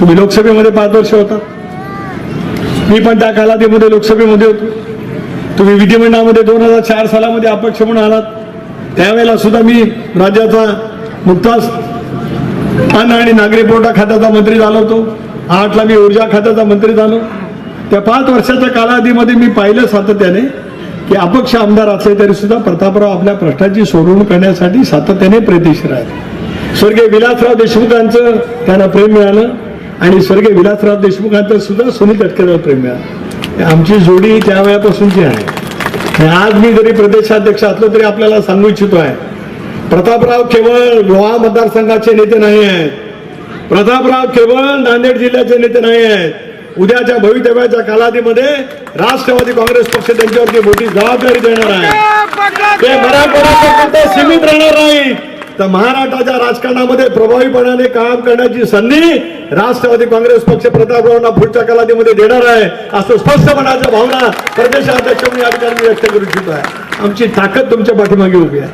तुम्ही लोकसभेमध्ये पाच वर्ष होता. मी पण त्या कालावधीमध्ये लोकसभेमध्ये होतो. तुम्ही विधिमंडळामध्ये दोन हजार चार सालामध्ये अपक्ष म्हणून आलात. त्यावेळेला सुद्धा मी राज्याचा नुकताच अन्न आणि नागरी पुरवठा खात्याचा मंत्री झालो होतो. आठला मी ऊर्जा खात्याचा मंत्री झालो. त्या पाच वर्षाच्या कालावधीमध्ये मी पाहिलं सातत्याने की अपक्ष आमदार असले तरी सुद्धा प्रतापराव आपल्या प्रश्नाची सोडवणूक करण्यासाठी सातत्याने प्रयत्नशील आहेत. स्वर्गीय विलासराव देशमुखांचं त्यांना प्रेम मिळालं. आणि स्वर्गीय विलासराव देशमुखांचं सुद्धा सुनील तटकरेवर प्रेम मिळालं आमची जोडी त्या वेळापासूनची आहे आज मी जरी प्रदेशाध्यक्ष असलो तरी आपल्याला सांगू इच्छितो आहे. प्रतापराव केवळ लोहा मतदारसंघाचे नेते नाही आहेत. प्रतापराव केवळ नांदेड जिल्ह्याचे नेते नाही आहेत. उद्याच्या भवितव्याच्या कालावधीमध्ये राष्ट्रवादी काँग्रेस पक्ष त्यांच्यावरती मोठी जबाबदारी देणार आहे. ते मराठवाड्यापर्यंत सीमित राहणार नाही तर महाराष्ट्राच्या राजकारणामध्ये प्रभावीपणाने काम करण्याची संधी राष्ट्रवादी काँग्रेस पक्ष प्रतापरावांना पुढच्या कालावधीमध्ये देणार आहे असं स्पष्टपणाच्या भावना प्रदेशाध्यक्ष म्हणून या ठिकाणी व्यक्त करू इच्छितो आहे. आमची ताकद तुमच्या पाठीमागे उभी आहे.